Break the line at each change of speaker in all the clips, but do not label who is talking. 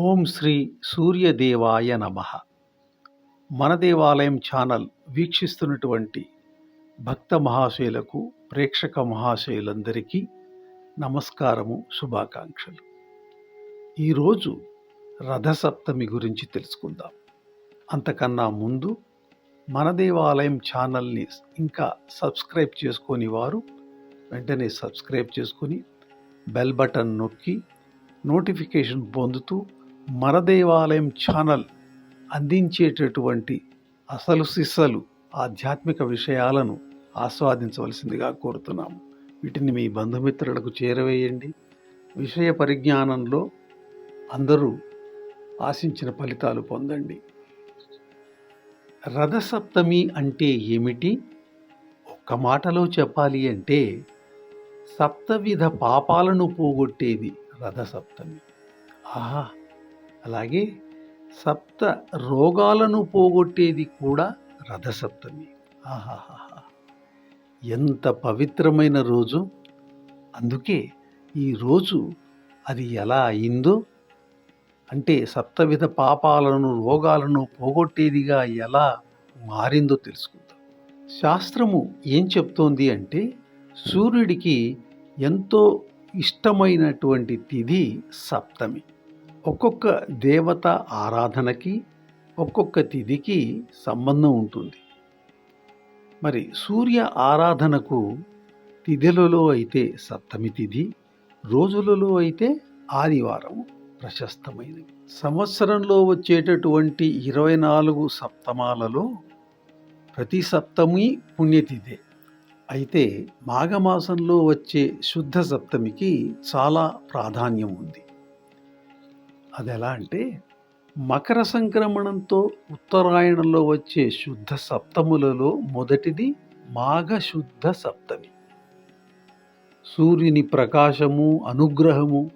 ఓం శ్రీ సూర్యదేవాయ నమ. మన దేవాలయం ఛానల్ వీక్షిస్తున్నటువంటి భక్త మహాశయులకు ప్రేక్షక మహాశయులందరికీ నమస్కారము శుభాకాంక్షలు. ఈరోజు రథసప్తమి గురించి తెలుసుకుందాం. అంతకన్నా ముందు మన దేవాలయం ఛానల్ని ఇంకా సబ్స్క్రైబ్ చేసుకొని వారు వెంటనే సబ్స్క్రైబ్ చేసుకొని బెల్ బటన్ నొక్కి నోటిఫికేషన్ పొందుతూ మన దేవాలయం ఛానల్ అందించేటటువంటి అసలు సిస్సలు ఆధ్యాత్మిక విషయాలను ఆస్వాదించవలసిందిగా కోరుతున్నాము. వీటిని మీ బంధుమిత్రులకు చేరవేయండి. విషయ పరిజ్ఞానంలో అందరూ ఆశించిన ఫలితాలు పొందండి. రథసప్తమి అంటే ఏమిటి? ఒక్క మాటలో చెప్పాలి అంటే సప్తవిధ పాపాలను పోగొట్టేది రథసప్తమి. ఆహా! అలాగే సప్త రోగాలను పోగొట్టేది కూడా రథసప్తమి. ఆహాహా ఎంత పవిత్రమైన రోజు. అందుకే ఈ రోజు అది ఎలా అయిందో అంటే సప్తవిధ పాపాలను రోగాలను పోగొట్టేదిగా ఎలా మారిందో తెలుసుకుందాం. శాస్త్రము ఏం చెప్తోంది అంటే సూర్యుడికి ఎంతో ఇష్టమైనటువంటి తిథి సప్తమి. ఒక్కొక్క దేవత ఆరాధనకి ఒక్కొక్క తిథికి సంబంధం ఉంటుంది. మరి సూర్య ఆరాధనకు తిథులలో అయితే సప్తమి తిథి రోజులలో అయితే ఆదివారం ప్రశస్తమైనవి సంవత్సరంలో వచ్చేటటువంటి ఇరవై నాలుగు సప్తమాలలో ప్రతి సప్తమి పుణ్యతిథే. అయితే మాఘమాసంలో వచ్చే శుద్ధ సప్తమికి చాలా ప్రాధాన్యం ఉంది. అది ఎలా అంటే మకర సంక్రమణంతో ఉత్తరాయణంలో వచ్చే శుద్ధ సప్తములలో మొదటిది మాఘ శుద్ధ సప్తమి. సూర్యుని ప్రకాశము అనుగ్రహము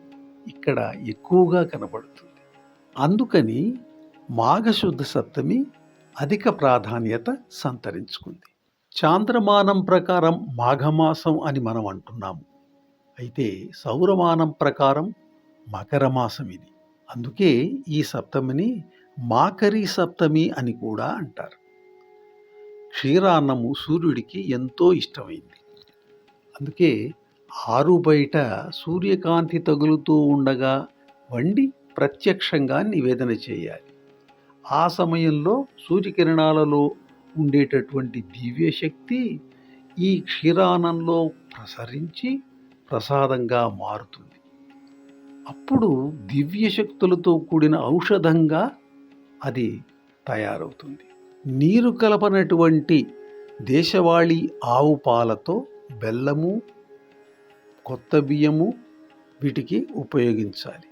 ఇక్కడ ఎక్కువగా కనబడుతుంది. అందుకని మాఘశుద్ధ సప్తమి అధిక ప్రాధాన్యత సంతరించుకుంది. చాంద్రమానం ప్రకారం మాఘమాసం అని మనం అంటున్నాము. అయితే సౌరమానం ప్రకారం మకర మాసం ఇది. అందుకే ఈ సప్తమిని మాకరి సప్తమి అని కూడా అంటారు. క్షీరాన్నము సూర్యుడికి ఎంతో ఇష్టమైంది. అందుకే ఆరు బయట సూర్యకాంతి తగులుతూ ఉండగా వండి ప్రత్యక్షంగా నివేదన చేయాలి. ఆ సమయంలో సూర్యకిరణాలలో ఉండేటటువంటి దివ్యశక్తి ఈ క్షీరానంలో ప్రసరించి ప్రసాదంగా మారుతుంది. అప్పుడు దివ్య శక్తులతో కూడిన ఔషధంగా అది తయారవుతుంది. నీరు కలపనటువంటి దేశవాళీ ఆవు పాలతో బెల్లము కొత్త బియ్యము వీటికి ఉపయోగించాలి.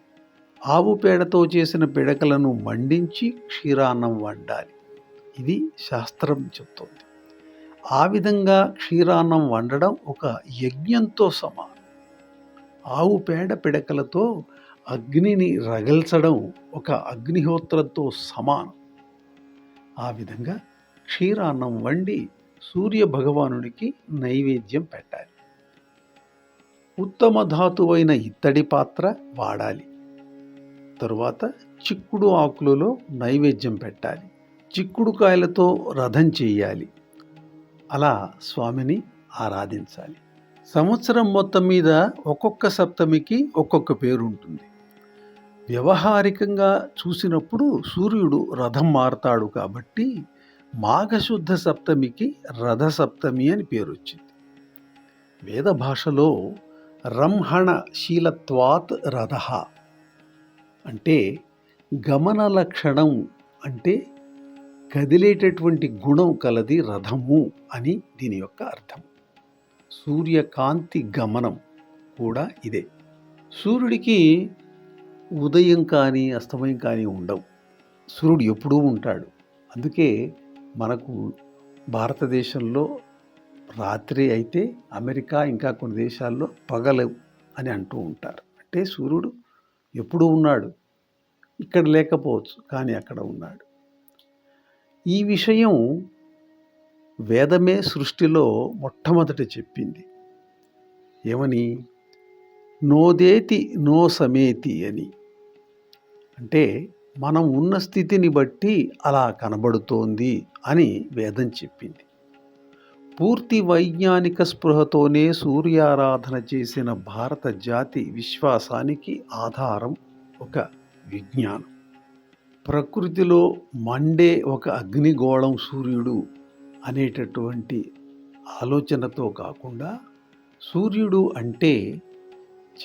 ఆవు పేడతో చేసిన పిడకలను మండించి క్షీరాన్నం వండాలి. ఇది శాస్త్రం చెప్తుంది. ఆ విధంగా క్షీరాన్నం వండడం ఒక యజ్ఞంతో సమానం. ఆవు పేడ పిడకలతో అగ్నిని రగల్చడం ఒక అగ్నిహోత్రంతో సమానం. ఆ విధంగా క్షీరాన్నం వండి సూర్య భగవానుడికి నైవేద్యం పెట్టాలి. ఉత్తమ ధాతువైన ఇత్తడి పాత్ర వాడాలి. తరువాత చిక్కుడు ఆకులలో నైవేద్యం పెట్టాలి. చిక్కుడుకాయలతో రథం చేయాలి. అలా స్వామిని ఆరాధించాలి. సంవత్సరం మొత్తం మీద ఒక్కొక్క సప్తమికి ఒక్కొక్క పేరు ఉంటుంది వ్యవహారికంగా చూసినప్పుడు సూర్యుడు రథం మారతాడు కాబట్టి మాఘశుద్ధ సప్తమికి రథ సప్తమి అని పేరు వచ్చింది వేద భాషలో రంహణ శీలత్వాత్ రథ అంటే గమన లక్షణం అంటే కదిలేటటువంటి గుణం కలది రథము అని దీని యొక్క అర్థం. సూర్యకాంతి గమనం కూడా ఇదే. సూర్యుడికి ఉదయం కానీ అస్తమయం కానీ ఉండవు. సూర్యుడు ఎప్పుడూ ఉంటాడు. అందుకే మనకు భారతదేశంలో రాత్రి అయితే అమెరికా ఇంకా కొన్ని దేశాల్లో పగలు అని అంటూ ఉంటారు. అంటే సూర్యుడు ఎప్పుడూ ఉన్నాడు. ఇక్కడ లేకపోవచ్చు కానీ అక్కడ ఉన్నాడు. ఈ విషయం వేదమే సృష్టిలో మొట్టమొదట చెప్పింది. ఏమని? నోదేతి నో సమేతి అని. అంటే మనం ఉన్న స్థితిని బట్టి అలా కనబడుతోంది అని వేదం చెప్పింది. పూర్తి వైజ్ఞానిక స్పృహతోనే సూర్యారాధన చేసిన భారత జాతి విశ్వాసానికి ఆధారం ఒక విజ్ఞానం. ప్రకృతిలో మండే ఒక అగ్నిగోళం సూర్యుడు అనేటటువంటి ఆలోచనతో కాకుండా సూర్యుడు అంటే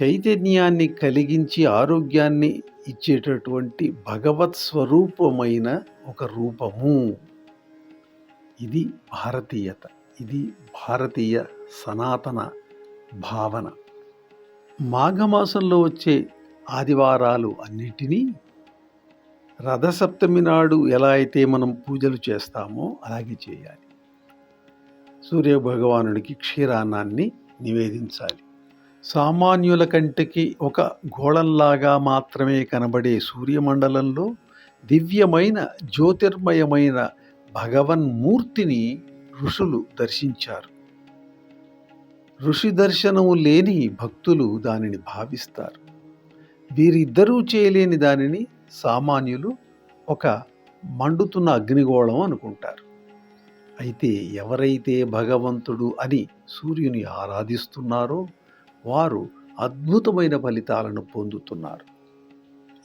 చైతన్యాన్ని కలిగించి ఆరోగ్యాన్ని ఇచ్చేటటువంటి భగవత్ స్వరూపమైన ఒక రూపము. ఇది భారతీయత. ఇది భారతీయ సనాతన భావన. మాఘమాసంలో వచ్చే ఆదివారాలు అన్నిటినీ రథసప్తమి నాడు ఎలా అయితే మనం పూజలు చేస్తామో అలాగే చేయాలి. సూర్య భగవానుడికి క్షీరాన్నాన్ని నివేదించాలి. సామాన్యుల కంటికి ఒక గోళంలాగా మాత్రమే కనబడే సూర్యమండలంలో దివ్యమైన జ్యోతిర్మయమైన భగవన్మూర్తిని ఋషులు దర్శించారు. ఋషి దర్శనము లేని భక్తులు దానిని భావిస్తారు. వీరిద్దరూ చేయలేని దానిని సామాన్యులు ఒక మండుతున్న అగ్నిగోళం అనుకుంటారు. అయితే ఎవరైతే భగవంతుడు అని సూర్యుని ఆరాధిస్తున్నారో వారు అద్భుతమైన ఫలితాలను పొందుతున్నారు.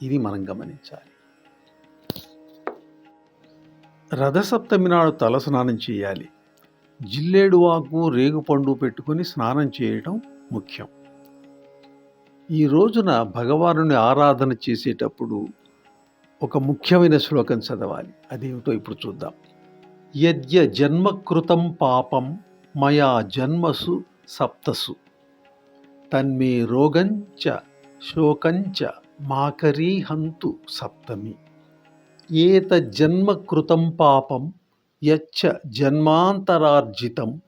ఇది మనం గమనించాలి. రథసప్తమి నాడు తల స్నానం చేయాలి. జిల్లేడు ఆకు రేగుపండు పెట్టుకుని స్నానం చేయటం ముఖ్యం. ఈ రోజున భగవానుని ఆరాధన చేసేటప్పుడు ఒక ముఖ్యమైన శ్లోకం చదవాలి. అదేమిటో ఇప్పుడు చూద్దాం. యద్య జన్మకృతం పాపం మయా జన్మసు సప్తసు. తన్మే రోగంచ శోకంచ మాకరీహంతు సప్తమి. ఏత జన్మకృతం పాపం యచ్చ జన్మాంతరార్జితం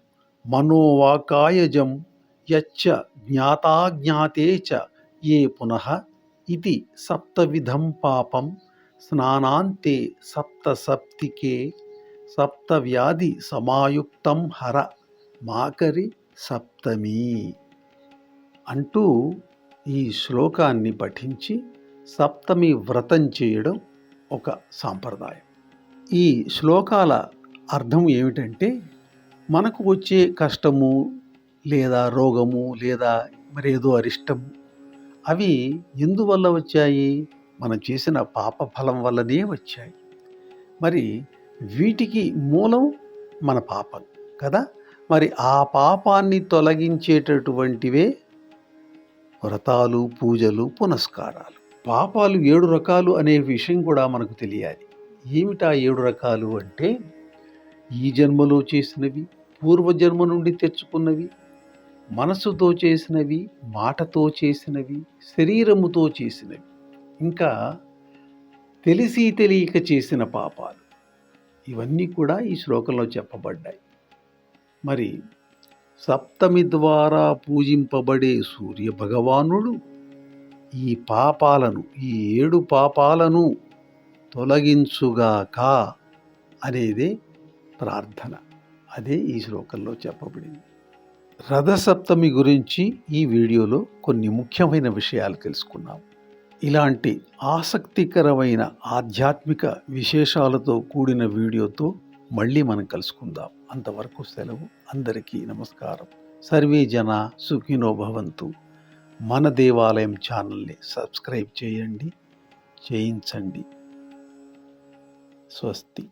మనోవాకాయజం యచ్చ జ్ఞాతాజ్ఞాతే చ ఏ పునః ఇది సప్తవిధం పాపం స్నానాంతే సప్తసప్తికే. సప్తవ్యాధి సమాయుక్తం హర మాకరి సప్తమి అంటూ ఈ శ్లోకాన్ని పఠించి సప్తమి వ్రతం చేయడం ఒక సాంప్రదాయం. ఈ శ్లోకాల అర్థం ఏమిటంటే మనకు వచ్చే కష్టము లేదా రోగము లేదా మరేదో అరిష్టం అవి ఎందువల్ల వచ్చాయి? మనం చేసిన పాప ఫలం వల్లనే వచ్చాయి. మరి వీటికి మూలం మన పాపం కదా? మరి ఆ పాపాన్ని తొలగించేటటువంటివే వ్రతాలు పూజలు పునస్కారాలు. పాపాలు ఏడు రకాలు అనే విషయం కూడా మనకు తెలియాలి. ఏమిటా ఏడు రకాలు అంటే? ఈ జన్మలో చేసినవి పూర్వజన్మ నుండి తెచ్చుకున్నవి మనసుతో చేసినవి మాటతో చేసినవి శరీరముతో చేసినవి. ఇంకా తెలిసి తెలియక చేసిన పాపాలు. ఇవన్నీ కూడా ఈ శ్లోకంలో చెప్పబడ్డాయి. మరి సప్తమి ద్వారా పూజింపబడే సూర్య భగవానుడు ఈ పాపాలను ఈ ఏడు పాపాలను తొలగించుగాక అనేదే ప్రార్థన. అదే ఈ శ్లోకంలో చెప్పబడింది. రథసప్తమి గురించి ఈ వీడియోలో కొన్ని ముఖ్యమైన విషయాలు తెలుసుకున్నాము ఇలాంటి ఆసక్తికరమైన ఆధ్యాత్మిక విశేషాలతో కూడిన వీడియోతో మళ్ళీ మనం కలుసుకుందాం. అంతవరకు సెలవు. అందరికీ నమస్కారం. సర్వే జన సుఖినో భవంతు. మన దేవాలయం ఛానల్ని సబ్స్క్రైబ్ చేయండి. చేయించండి. స్వస్తి.